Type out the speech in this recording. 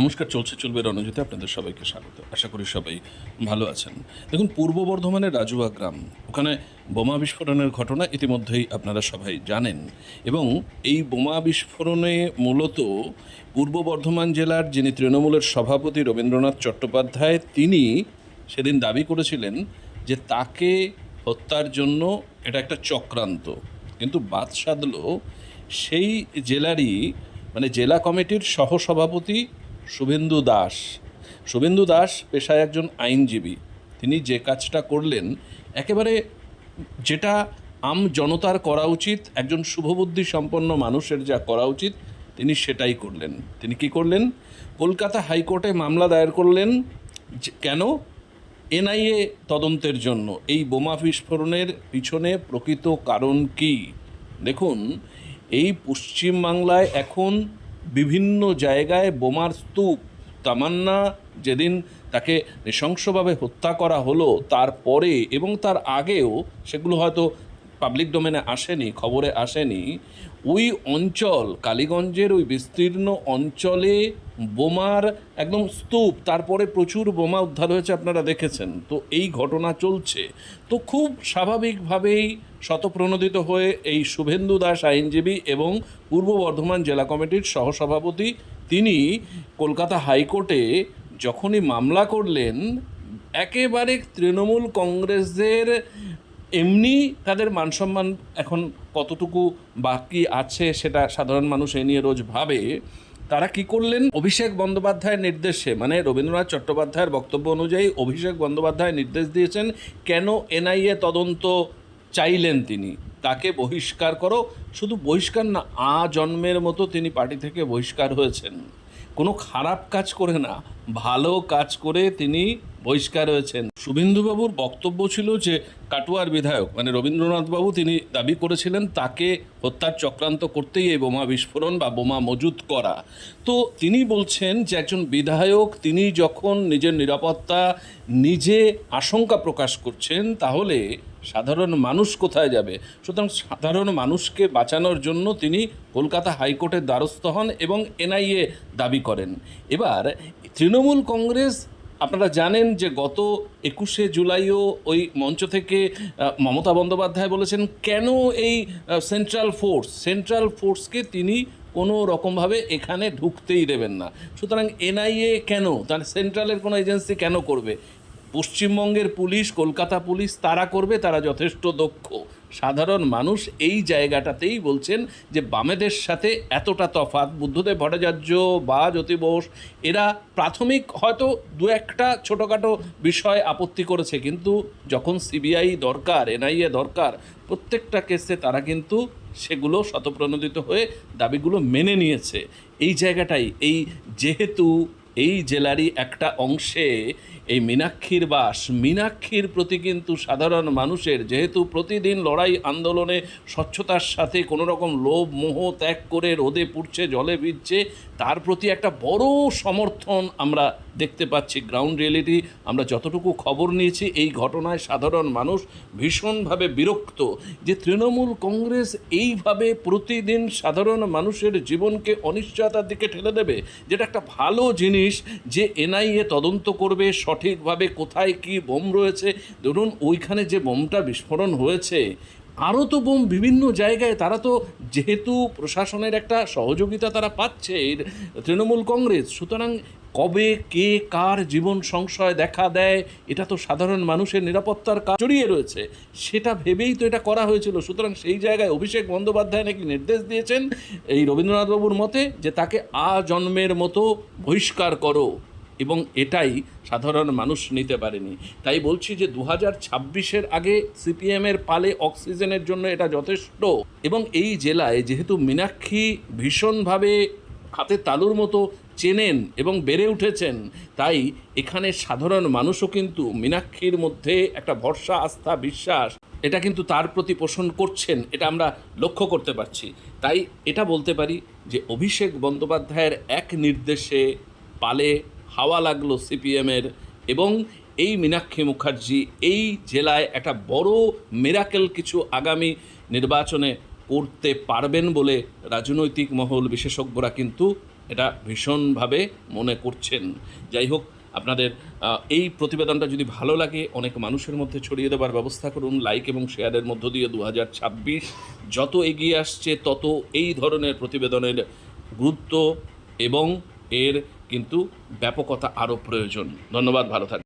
নমস্কার, চলছে চলবে রণজিতে, আপনাদের সবাইকে স্বাগত। আশা করি সবাই ভালো আছেন। দেখুন, পূর্ব বর্ধমানের রাজুয়া গ্রাম, ওখানে বোমা বিস্ফোরণের ঘটনা ইতিমধ্যেই আপনারা সবাই জানেন এবং এই বোমা বিস্ফোরণে মূলত পূর্ব বর্ধমান জেলার যিনি তৃণমূলের সভাপতি রবীন্দ্রনাথ চট্টোপাধ্যায়, তিনি সেদিন দাবি করেছিলেন যে তাকে হত্যার জন্য এটা একটা চক্রান্ত। কিন্তু বাদ সাধলো সেই জেলারই মানে জেলা কমিটির সহসভাপতি শুভেন্দু দাস। শুভেন্দু দাস পেশায় একজন আইনজীবী। তিনি যে কাজটা করলেন, একেবারে যেটা আম জনতার করা উচিত, একজন শুভবুদ্ধি সম্পন্ন মানুষের যা করা উচিত, তিনি সেটাই করলেন। তিনি কি করলেন? কলকাতা হাইকোর্টে মামলা দায়ের করলেন। কেন? এনআইএ তদন্তের জন্য। এই বোমা বিস্ফোরণের পিছনে প্রকৃত কারণ কি? দেখুন, এই পশ্চিমবাংলায় এখন বিভিন্ন জায়গায় বোমার স্তূপ, তামান্না যেদিন তাকে নৃশংসভাবে হত্যা করা হলো, তারপরে এবং তার আগেও সেগুলো হয়তো পাবলিক ডোমেনে আসেনি, খবরে আসেনি, ওই অঞ্চল, কালীগঞ্জের ওই বিস্তীর্ণ অঞ্চলে বোমার একদম স্তূপ, তারপরে প্রচুর বোমা উদ্ধার হয়েছে আপনারা দেখেছেন। তো এই ঘটনা চলছে। তো খুব স্বাভাবিকভাবেই শতপ্রণোদিত হয়ে এই শুভেন্দু দাস আইনজীবী এবং পূর্ব বর্ধমান জেলা কমিটির সহসভাপতি তিনি কলকাতা হাইকোর্টে যখনই মামলা করলেন, একেবারে তৃণমূল কংগ্রেসের এমনি তাদের মানসম্মান এখন কতটুকু বাকি আছে সেটা সাধারণ মানুষ এ নিয়ে রোজ ভাবে, তারা কি করলেন? অভিষেক বন্দ্যোপাধ্যায়ের নির্দেশে মানে রবীন্দ্রনাথ চট্টোপাধ্যায়ের বক্তব্য অনুযায়ী অভিষেক বন্দ্যোপাধ্যায় নির্দেশ দিয়েছেন, কেন এনআইএ তদন্ত চাইলেন তিনি? তাকে বহিষ্কার করো। শুধু বহিষ্কার না, আ জন্মের মতো তিনি পার্টি থেকে বহিষ্কার হয়েছেন। কোনো খারাপ কাজ করে না, ভালো কাজ করে তিনি বহিষ্কার হয়েছেন। শুভেন্দুবাবুর বক্তব্য ছিল যে, কাটুয়ার বিধায়ক মানে রবীন্দ্রনাথবাবু তিনি দাবি করেছিলেন তাকে হত্যার চক্রান্ত করতেই এই বোমা বিস্ফোরণ বা বোমা মজুত করা। তো তিনি বলছেন যে, একজন বিধায়ক তিনি যখন নিজের নিরাপত্তা নিজে আশঙ্কা প্রকাশ করছেন, তাহলে সাধারণ মানুষ কোথায় যাবে? সুতরাং সাধারণ মানুষকে বাঁচানোর জন্য তিনি কলকাতা হাইকোর্টের দ্বারস্থ হন এবং এনআইএ দাবি করেন। এবার, তৃণমূল কংগ্রেস, আপনারা জানেন যে গত একুশে জুলাইও ওই মঞ্চ থেকে মমতা বন্দ্যোপাধ্যায় বলেছেন, কেন এই সেন্ট্রাল ফোর্স সেন্ট্রাল ফোর্সকে তিনি কোনো রকমভাবে এখানে ঢুকতেই দেবেন না। সুতরাং এনআইএ কেন? তার সেন্ট্রালের কোনো এজেন্সি কেন করবে? পশ্চিমবঙ্গের পুলিশ, কলকাতা পুলিশ, তারা করবে, তারা যথেষ্ট দক্ষ। সাধারণ মানুষ এই জায়গাটাতেই বলছেন যে বামেদের সাথে এতটা তফাৎ। বুদ্ধদেব ভট্টাচার্য বা জ্যোতি বোস, এরা প্রাথমিক হয়তো দু একটা ছোটোখাটো বিষয় আপত্তি করেছে, কিন্তু যখন সিবিআই দরকার, এনআইএ দরকার, প্রত্যেকটা কেসে তারা কিন্তু সেগুলো শতপ্রণোদিত হয়ে দাবিগুলো মেনে নিয়েছে। এই জায়গাটাই, এই যেহেতু এই জেলারই একটা অংশে এই মীনাক্ষীর বাস, মীনাক্ষীর প্রতি কিন্তু সাধারণ মানুষের যেহেতু প্রতিদিন লড়াই আন্দোলনে স্বচ্ছতার সাথে কোনো রকম লোভ, মোহ ত্যাগ করে রোদে পুড়ছে, জলে ভিজছে, তার প্রতি একটা বড় সমর্থন আমরা দেখতে পাচ্ছি গ্রাউন্ড রিয়েলিটি আমরা যতটুকু খবর নিয়েছি, এই ঘটনায় সাধারণ মানুষ ভীষণভাবে বিরক্ত যে তৃণমূল কংগ্রেস এইভাবে প্রতিদিন সাধারণ মানুষের জীবনকে অনিশ্চয়তার দিকে ঠেলে দেবে। যেটা একটা ভালো জিনিস যে এনআইএ তদন্ত করবে সঠিকভাবে কোথায় কি বোম রয়েছে? ধরুন, ওইখানে যে বোমটা বিস্ফোরণ হয়েছে আরও তো বোম বিভিন্ন জায়গায়, তারা তো যেহেতু প্রশাসনের একটা সহযোগিতা তারা পাচ্ছে তৃণমূল কংগ্রেস, সুতরাং কবে, কে, কার জীবন সংশয় দেখা দেয়, এটা তো সাধারণ মানুষের নিরাপত্তার কাজ জড়িয়ে রয়েছে। সেটা ভেবেই তো এটা করা হয়েছিল। সুতরাং সেই জায়গায় অভিষেক বন্দ্যোপাধ্যায় নাকি নির্দেশ দিয়েছেন, এই রবীন্দ্রনাথবাবুর মতে, যে তাকে আ জন্মের মতো বহিষ্কার করো। এবং এটাই সাধারণ মানুষ নিতে পারেনি। তাই বলছি যে দু হাজার ছাব্বিশের আগে সিপিএমের পালে অক্সিজেনের জন্য এটা যথেষ্ট এবং এই জেলায় যেহেতু মীনাক্ষী ভীষণভাবে হাতে তালুর মতো চেনেন এবং বেড়ে উঠেছেন, তাই এখানে সাধারণ মানুষও কিন্তু মীনাক্ষীর মধ্যে একটা ভরসা, আস্থা, বিশ্বাস, এটা কিন্তু তার প্রতি পোষণ করছেন, এটা আমরা লক্ষ্য করতে পারছি। তাই এটা বলতে পারি যে অভিষেক বন্দ্যোপাধ্যায়ের এক নির্দেশে পালে হাওয়া লাগল সিপিএমের এবং এই মীনাক্ষী মুখার্জি এই জেলায় একটা বড় মেরাকেল কিছু আগামী নির্বাচনে করতে পারবেন বলে রাজনৈতিক মহল বিশেষজ্ঞরা কিন্তু এটা ভীষণভাবে মনে করছেন। যাই হোক, আপনাদের এই প্রতিবেদনটা যদি ভালো লাগে, অনেক মানুষের মধ্যে ছড়িয়ে দেওয়ার ব্যবস্থা করুন লাইক এবং শেয়ারের মধ্য দিয়ে দু হাজার ছাব্বিশ যত এগিয়ে আসছে তত এই ধরনের প্রতিবেদনের গুরুত্ব এবং এর কিন্তু ব্যাপকতা আরও প্রয়োজন। ধন্যবাদ ভালো থাকবেন।